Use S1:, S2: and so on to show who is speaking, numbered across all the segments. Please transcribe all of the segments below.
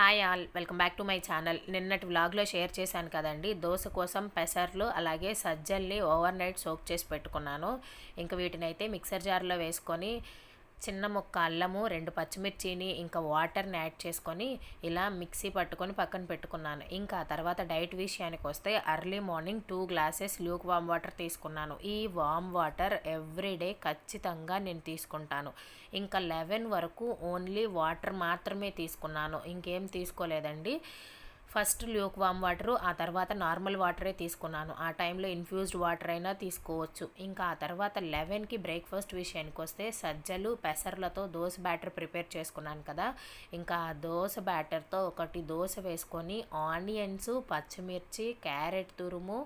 S1: Hi all welcome back to my channel నిన్నటి వ్లాగ్లో share చేశాను కదండి. దోశ కోసం పెసర్లు అలాగే సజ్జల్ని ఓవర్ నైట్ సోక్ చేసి పెట్టుకున్నాను. ఇంకా వీటిని అయితే మిక్సర్ జార్లో వేసుకొని చిన్న ముక్క అల్లము రెండు పచ్చిమిర్చిని ఇంకా వాటర్ని యాడ్ చేసుకొని ఇలా మిక్సీ పట్టుకొని పక్కన పెట్టుకున్నాను. ఇంకా తర్వాత డైట్ విషయానికి వస్తే early morning two glasses lukewarm water తీసుకున్నాను. ఈ వామ్ వాటర్ ఎవ్రీడే ఖచ్చితంగా నేను తీసుకుంటాను. ఇంకా లెవెన్ వరకు ఓన్లీ వాటర్ మాత్రమే తీసుకున్నాను. ఇంకేం తీసుకోలేదండి. ఫస్ట్ ల్యూక్ వామ్ వాటరు ఆ తర్వాత నార్మల్ వాటరే తీసుకున్నాను. ఆ టైంలో ఇన్ఫ్యూజ్డ్ వాటర్ అయినా తీసుకోవచ్చు. ఇంకా ఆ తర్వాత లెవెన్కి బ్రేక్ఫాస్ట్ విషయానికి వస్తే సజ్జలు పెసర్లతో దోశ బ్యాటర్ ప్రిపేర్ చేసుకున్నాను కదా. ఇంకా ఆ దోశ బ్యాటర్తో ఒకటి దోశ వేసుకొని ఆనియన్స్ పచ్చిమిర్చి క్యారెట్ తురుము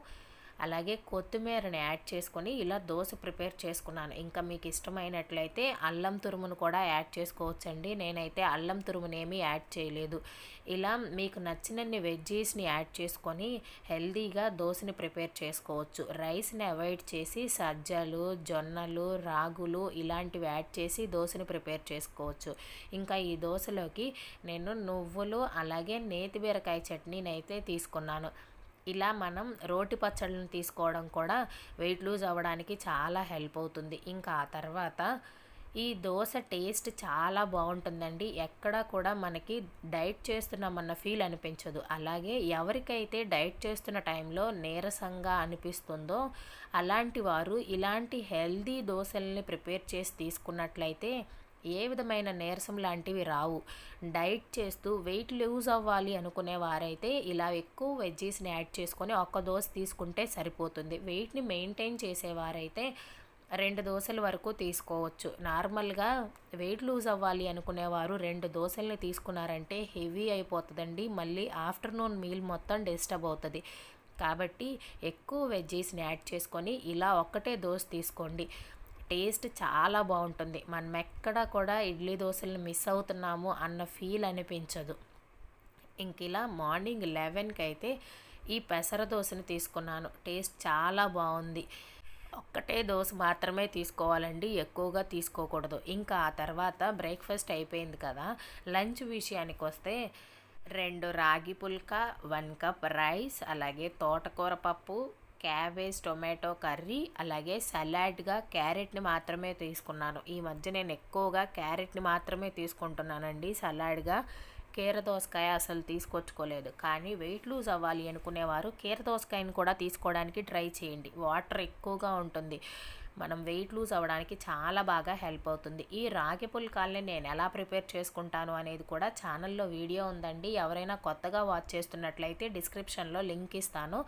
S1: అలాగే కొత్తిమీరని యాడ్ చేసుకొని ఇలా దోశ ప్రిపేర్ చేసుకున్నాను. ఇంకా మీకు ఇష్టమైనట్లయితే అల్లం తురుమును కూడా యాడ్ చేసుకోవచ్చండి. నేనైతే అల్లం తురుముని ఏమీ యాడ్ చేయలేదు. ఇలా మీకు నచ్చినన్ని వెజ్జీస్ని యాడ్ చేసుకొని హెల్దీగా దోశని ప్రిపేర్ చేసుకోవచ్చు. రైస్ని అవాయిడ్ చేసి సజ్జలు జొన్నలు రాగులు ఇలాంటివి యాడ్ చేసి దోశని ప్రిపేర్ చేసుకోవచ్చు. ఇంకా ఈ దోశలోకి నేను నువ్వులు అలాగే నేతి బీరకాయ చట్నీని అయితే తీసుకున్నాను. ఇలా మనం రోటి పచ్చళ్ళని తీసుకోవడం కూడా వెయిట్ లూజ్ అవ్వడానికి చాలా హెల్ప్ అవుతుంది. ఇంకా ఆ తర్వాత ఈ దోశ టేస్ట్ చాలా బాగుంటుందండి. ఎక్కడా కూడా మనకి డైట్ చేస్తున్నామన్న ఫీల్ అనిపించదు. అలాగే ఎవరికైతే డైట్ చేస్తున్న టైంలో నీరసంగా అనిపిస్తుందో అలాంటి వారు ఇలాంటి హెల్దీ దోశల్ని ప్రిపేర్ చేసి తీసుకున్నట్లయితే ఏ విధమైన నీరసం లాంటివి రావు. డైట్ చేస్తూ వెయిట్ లూజ్ అవ్వాలి అనుకునే వారైతే ఇలా ఎక్కువ వెజ్జీస్ని యాడ్ చేసుకొని ఒక్క దోశ తీసుకుంటే సరిపోతుంది. వెయిట్ని మెయింటైన్ చేసేవారైతే రెండు దోశల వరకు తీసుకోవచ్చు. నార్మల్గా వెయిట్ లూజ్ అవ్వాలి అనుకునేవారు రెండు దోశల్ని తీసుకున్నారంటే హెవీ అయిపోతుందండి. మళ్ళీ ఆఫ్టర్నూన్ మీల్ మొత్తం డిస్టర్బ్ అవుతుంది. కాబట్టి ఎక్కువ వెజ్జీస్ని యాడ్ చేసుకొని ఇలా ఒక్కటే దోశ తీసుకోండి. టేస్ట్ చాలా బాగుంటుంది. మనం ఎక్కడ కూడా ఇడ్లీ దోశలను మిస్ అవుతున్నాము అన్న ఫీల్ అనిపించదు. ఇంక ఇలా మార్నింగ్ లెవెన్కి అయితే ఈ పెసర దోశను తీసుకున్నాను. టేస్ట్ చాలా బాగుంది. ఒక్కటే దోశ మాత్రమే తీసుకోవాలండి. ఎక్కువగా తీసుకోకూడదు. ఇంకా ఆ తర్వాత బ్రేక్ఫాస్ట్ అయిపోయింది కదా. లంచ్ విషయానికి వస్తే రెండు రాగి పుల్క వన్ కప్ రైస్ అలాగే తోటకూర పప్పు క్యాబేజ్ టొమాటో కర్రీ అలాగే సలాడ్గా క్యారెట్ని మాత్రమే తీసుకున్నాను. ఈ మధ్య నేను ఎక్కువగా క్యారెట్ని మాత్రమే తీసుకుంటున్నానండి. సలాడ్గా కీర దోసకాయ అసలు తీసుకొచ్చుకోలేదు. కానీ వెయిట్ లూజ్ అవ్వాలి అనుకునేవారు. కీర దోసకాయని కూడా తీసుకోవడానికి ట్రై చేయండి. వాటర్ ఎక్కువగా ఉంటుంది. మనం వెయిట్ లూజ్ అవ్వడానికి చాలా బాగా హెల్ప్ అవుతుంది. ఈ రాగి పుల్కాల్ని నేను ఎలా ప్రిపేర్ చేసుకుంటాను అనేది కూడా ఛానల్లో వీడియో ఉందండి. ఎవరైనా కొత్తగా వాచ్ చేస్తున్నట్లయితే డిస్క్రిప్షన్లో లింక్ ఇస్తాను.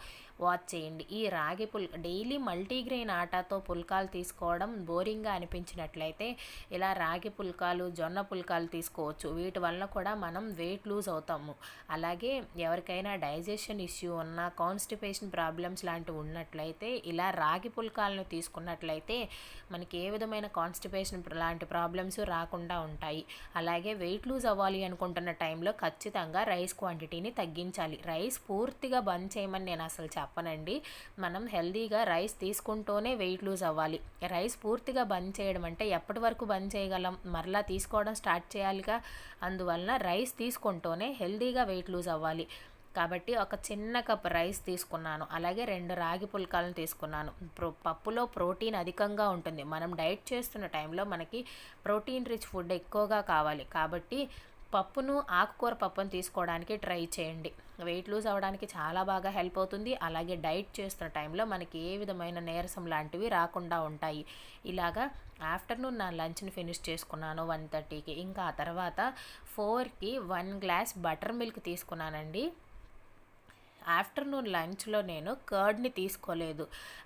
S1: వాచ్ చేయండి. ఈ రాగి పుల్ డైలీ మల్టీగ్రెయిన్ ఆటాతో పుల్కాలు తీసుకోవడం బోరింగ్గా అనిపించినట్లయితే ఇలా రాగి పుల్కాలు జొన్న పుల్కాలు తీసుకోవచ్చు. వీటి వల్ల కూడా మనం వెయిట్ లూజ్ అవుతాము. అలాగే ఎవరికైనా డైజెషన్ ఇష్యూ ఉన్నా కాన్స్టిపేషన్ ప్రాబ్లమ్స్ లాంటివి ఉన్నట్లయితే ఇలా రాగి పుల్కాలను తీసుకున్నట్లయితే అయితే మనకి ఏ విధమైన కాన్స్టిపేషన్ లాంటి ప్రాబ్లమ్స్ రాకుండా ఉంటాయి. అలాగే వెయిట్ లూజ్ అవ్వాలి అనుకుంటున్న టైంలో ఖచ్చితంగా రైస్ క్వాంటిటీని తగ్గించాలి. రైస్ పూర్తిగా బంద్ చేయమని నేను అసలు చెప్పనండి. మనం హెల్దీగా రైస్ తీసుకుంటూనే వెయిట్ లూజ్ అవ్వాలి. రైస్ పూర్తిగా బంద్ చేయడం అంటే ఎప్పటి వరకు బంద్ చేయగలం? మరలా తీసుకోవడం స్టార్ట్ చేయాలిగా? అందువలన రైస్ తీసుకుంటూనే హెల్దీగా వెయిట్ లూజ్ అవ్వాలి. కాబట్టి ఒక చిన్న కప్ రైస్ తీసుకున్నాను. అలాగే రెండు రాగి పుల్కాలను తీసుకున్నాను. ప్రో పప్పులో ప్రోటీన్ అధికంగా ఉంటుంది. మనం డైట్ చేస్తున్న టైంలో మనకి ప్రోటీన్ రిచ్ ఫుడ్ ఎక్కువగా కావాలి. కాబట్టి పప్పును ఆకుకూర పప్పును తీసుకోవడానికి ట్రై చేయండి. వెయిట్ లూజ్ అవ్వడానికి చాలా బాగా హెల్ప్ అవుతుంది. అలాగే డైట్ చేస్తున్న టైంలో మనకి ఏ విధమైన నీరసం లాంటివి రాకుండా ఉంటాయి. ఇలాగా ఆఫ్టర్నూన్ నా లంచ్ని ఫినిష్ చేసుకున్నాను వన్ థర్టీకి. ఇంకా ఆ తర్వాత ఫోర్కి వన్ గ్లాస్ బటర్ మిల్క్ తీసుకున్నానండి. ఆఫ్టర్నూన్ లంచ్లో నేను కర్డ్ని తీసుకోలేదు.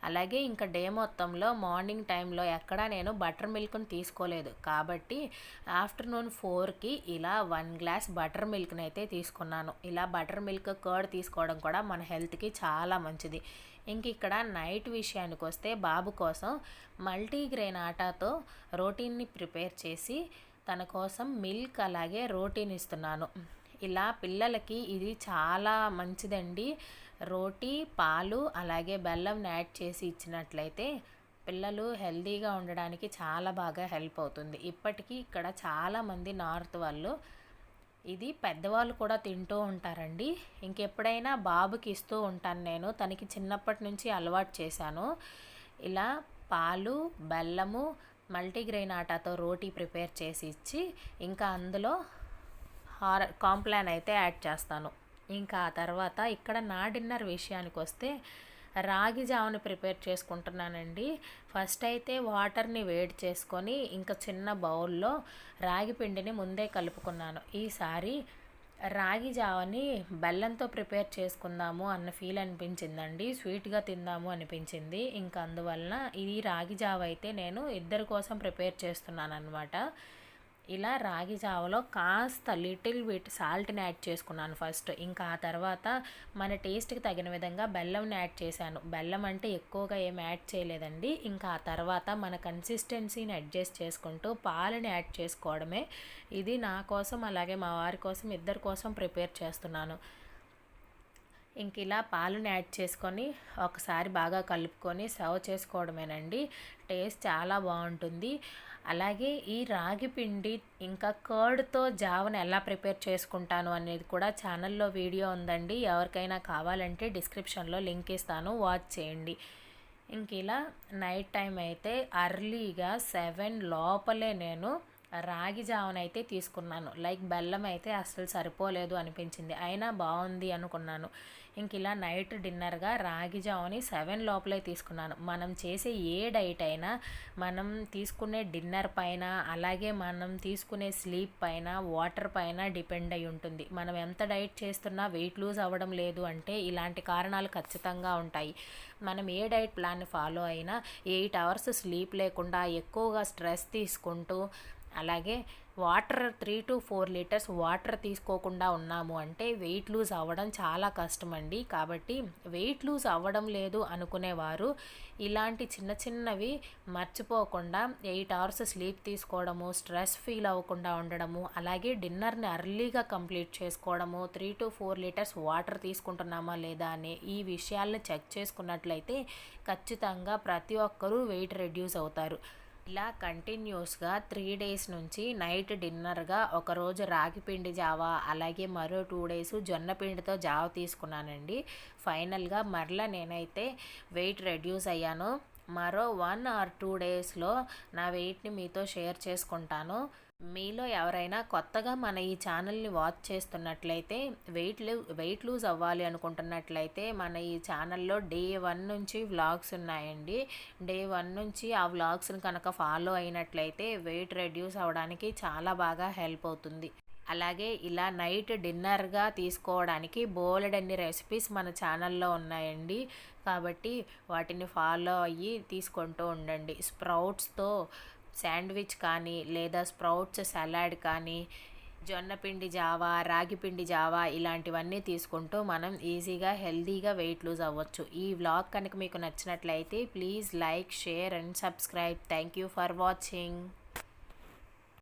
S1: అలాగే ఇంకా డే మొత్తంలో మార్నింగ్ టైంలో ఎక్కడా నేను బటర్ మిల్క్ని తీసుకోలేదు. కాబట్టి ఆఫ్టర్నూన్ ఫోర్కి ఇలా వన్ గ్లాస్ బటర్ మిల్క్ని అయితే తీసుకున్నాను. ఇలా బటర్ మిల్క్ కర్డ్ తీసుకోవడం కూడా మన హెల్త్కి చాలా మంచిది. ఇంక ఇక్కడ నైట్ విషయానికి వస్తే బాబు కోసం మల్టీగ్రెయిన్ ఆటాతో రోటీన్ని ప్రిపేర్ చేసి తన కోసం మిల్క్ అలాగే రోటీని ఇస్తున్నాను. ఇలా పిల్లలకి ఇది చాలా మంచిదండి. రోటీ పాలు అలాగే బెల్లం యాడ్ చేసి ఇచ్చినట్లయితే పిల్లలు హెల్తీగా ఉండడానికి చాలా బాగా హెల్ప్ అవుతుంది. ఇప్పటికీ ఇక్కడ చాలామంది నార్త్ వాళ్ళు ఇది పెద్దవాళ్ళు కూడా తింటూ ఉంటారండి. ఇంకెప్పుడైనా బాబుకి ఇస్తూ ఉంటాను నేను. తనకి చిన్నప్పటి నుంచి అలవాటు చేశాను. ఇలా పాలు బెల్లము మల్టీగ్రెయిన్ ఆటాతో రోటీ ప్రిపేర్ చేసి ఇచ్చి ఇంకా అందులో హార కాంప్లాన్ అయితే యాడ్ చేస్తాను. ఇంకా ఆ తర్వాత ఇక్కడ నా డిన్నర్ విషయానికి వస్తే రాగి జావని ప్రిపేర్ చేసుకుంటున్నానండి. ఫస్ట్ అయితే వాటర్ని వేడి చేసుకొని ఇంకా చిన్న బౌల్లో రాగి పిండిని ముందే కలుపుకున్నాను. ఈసారి రాగి జావని బెల్లంతో ప్రిపేర్ చేసుకుందాము అన్న ఫీల్ అనిపించిందండి. స్వీట్గా తిందాము అనిపించింది. ఇంకా అందువలన ఈ రాగి జావ అయితే నేను ఇద్దరి కోసం ప్రిపేర్ చేస్తున్నాను అనమాట ఇలా రాగి జావలో కాస్త లిటిల్ బిట్ సాల్ట్ని యాడ్ చేసుకున్నాను ఫస్ట్. ఇంకా ఆ తర్వాత మన టేస్ట్కి తగిన విధంగా బెల్లంని యాడ్ చేశాను. బెల్లం అంటే ఎక్కువగా ఏం యాడ్ చేయలేదండి. ఇంకా ఆ తర్వాత మన కన్సిస్టెన్సీని అడ్జస్ట్ చేసుకుంటూ పాలని యాడ్ చేసుకోవడమే. ఇది నా కోసం అలాగే మా వారి కోసం ఇద్దరి కోసం ప్రిపేర్ చేస్తున్నాను. ఇంక ఇలా పాలను యాడ్ చేసుకొని ఒకసారి బాగా కలుపుకొని సర్వ్ చేసుకోవడమేనండి. టేస్ట్ చాలా బాగుంటుంది. అలాగే ఈ రాగి పిండి ఇంకా కర్డ్తో జావను ఎలా ప్రిపేర్ చేసుకుంటాను అనేది కూడా ఛానల్లో వీడియో ఉందండి. ఎవరికైనా కావాలంటే డిస్క్రిప్షన్లో లింక్ ఇస్తాను వాచ్ చేయండి. ఇంక ఇలా నైట్ టైం అయితే అర్లీగా సెవెన్ లోపలే నేను రాగి జావనైతే తీసుకున్నాను. లైక్ బెల్లం అయితే అస్సలు సరిపోలేదు అనిపించింది. అయినా బాగుంది అనుకున్నాను. ఇంక ఇలా నైట్ డిన్నర్గా రాగి జావని సెవెన్ లోపలే తీసుకున్నాను. మనం చేసే ఏ డైట్ అయినా మనం తీసుకునే డిన్నర్ పైన అలాగే మనం తీసుకునే స్లీప్ పైన వాటర్ పైన డిపెండ్ అయి ఉంటుంది. మనం ఎంత డైట్ చేస్తున్నా వెయిట్ లూజ్ అవ్వడం లేదు అంటే ఇలాంటి కారణాలు ఖచ్చితంగా ఉంటాయి. మనం ఏ డైట్ ప్లాన్ ఫాలో అయినా ఎయిట్ అవర్స్ స్లీప్ లేకుండా ఎక్కువగా స్ట్రెస్ తీసుకుంటూ అలాగే water three to four litres water తీసుకోకుండా ఉన్నాము అంటే వెయిట్ లూజ్ అవ్వడం చాలా కష్టం అండి కాబట్టి వెయిట్ లూజ్ అవ్వడం లేదు అనుకునేవారు. ఇలాంటి చిన్న చిన్నవి మర్చిపోకుండా ఎయిట్ అవర్స్ స్లీప్ తీసుకోవడము స్ట్రెస్ ఫీల్ అవ్వకుండా ఉండడము అలాగే డిన్నర్ని అర్లీగా కంప్లీట్ చేసుకోవడము three to four litres water తీసుకుంటున్నామా లేదా అనే ఈ విషయాలను చెక్ చేసుకున్నట్లయితే ఖచ్చితంగా ప్రతి ఒక్కరూ వెయిట్ రెడ్యూస్ అవుతారు. ఇలా కంటిన్యూస్గా త్రీ డేస్ నుంచి నైట్ డిన్నర్గా ఒకరోజు రాగి పిండి జావా అలాగే మరో టూ డేస్ జొన్న పిండితో జావ తీసుకున్నానండి. ఫైనల్గా మరలా నేనైతే వెయిట్ రెడ్యూస్ అయ్యాను. మరో వన్ ఆర్ టూ డేస్లో నా వెయిట్ని మీతో షేర్ చేసుకుంటాను. మీలో ఎవరైనా కొత్తగా మన ఈ ఛానల్ని వాచ్ చేస్తున్నట్లయితే వెయిట్ వెయిట్ లూజ్ అవ్వాలి అనుకుంటున్నట్లయితే మన ఈ ఛానల్లో డే వన్ నుంచి వ్లాగ్స్ ఉన్నాయండి. డే వన్ నుంచి ఆ వ్లాగ్స్ని కనుక ఫాలో అయినట్లయితే వెయిట్ రెడ్యూస్ అవ్వడానికి చాలా బాగా హెల్ప్ అవుతుంది. అలాగే ఇలా నైట్ డిన్నర్గా తీసుకోవడానికి బోలెడ్ అన్ని రెసిపీస్ మన ఛానల్లో ఉన్నాయండి. కాబట్టి వాటిని ఫాలో అయ్యి తీసుకుంటూ ఉండండి. స్ప్రౌట్స్తో శాండ్విచ్ కానీ లేదా స్ప్రౌట్స్ సలాడ్ కానీ జొన్నపిండి జావా రాగిపిండి జావా ఇలాంటివన్నీ తీసుకుంటూ మనం ఈజీగా హెల్తీగా వెయిట్ లూజ్ అవ్వచ్చు. ఈ వ్లాగ్ కనుక మీకు నచ్చినట్లయితే please like share and subscribe. Thank you for watching.